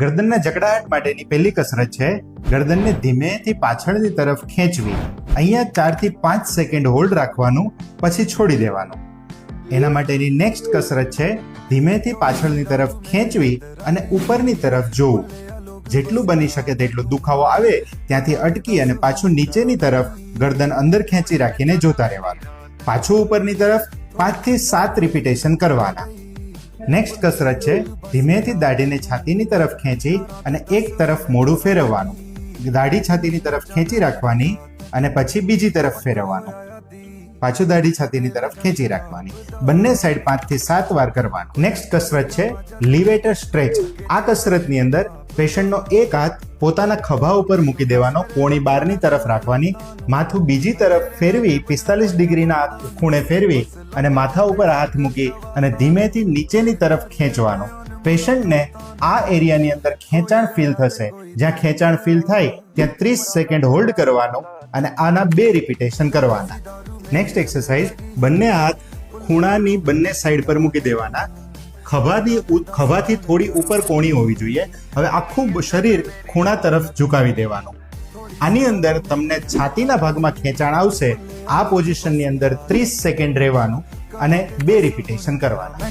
ગરદનના જકડાટ માટેની પહેલી કસરત છે ગરદનને ધીમેથી પાછળની તરફ ખેંચવી. અહીંયા ચારથી પાંચ સેકન્ડ હોલ્ડ રાખવાનું, પછી છોડી દેવાનું. એના માટેની નેક્સ્ટ કસરત છે ધીમેથી પાછળની તરફ ખેંચવી અને ઉપરની તરફ જોવું. જેટલું બની શકે તેટલું દુખાવો આવે ત્યાંથી અટકી અને પાછું નીચેની તરફ ગરદન અંદર ખેંચી રાખીને જોતા રહેવાનું. પાછું ઉપરની તરફ પાંચથી સાત રિપીટેશન કરવાના. નેક્સ્ટ કસરત છે, ધીમેથી દાઢીને છાતીની તરફ ખેંચી અને એક તરફ મોઢું ફેરવવાનું. દાઢી છાતીની તરફ ખેંચી રાખવાની અને પછી બીજી તરફ ફેરવવાનું. પાછું દાઢી છાતીની તરફ ખેંચી રાખવાની. બંને સાઈડ પાંચથી સાત વાર કરવાનું. નેક્સ્ટ કસરત છે લિવેટર સ્ટ્રેચ આ કસરતની અંદર પેશન્ટનો એક હાથ પોતાના ખભા ઉપર મૂકી દેવાનો કોણી બારની તરફ રાખવાની, માથું બીજી તરફ ફેરવી પિસ્તાલીસ ડિગ્રીના ખૂણે ફેરવી અને માથા ઉપર હાથ મૂકી અને ધીમેથી નીચેની તરફ ખેંચવાનો. પેશન્ટને આ એરિયાની અંદર ખેંચાણ ફીલ થશે. જ્યાં ખેંચાણ ફીલ થાય, ત્યાં ત્રીસ સેકન્ડ હોલ્ડ કરવાનો અને આના બે રિપીટેશન કરવાના. નેક્સ્ટ એક્સરસાઇઝ બંને હાથ ખૂણાની બંને સાઈડ પર મૂકી દેવાના. ખભાની ખભાથી થોડી ઉપર કોણી હોવી જોઈએ. હવે આખું શરીર ખૂણા તરફ ઝુકાવી દેવાનું. આની અંદર તમને છાતીના ભાગમાં ખેંચાણ આવશે. આ પોઝિશનની અંદર ત્રીસ સેકન્ડ રહેવાનું અને બે રિપીટેશન કરવાના.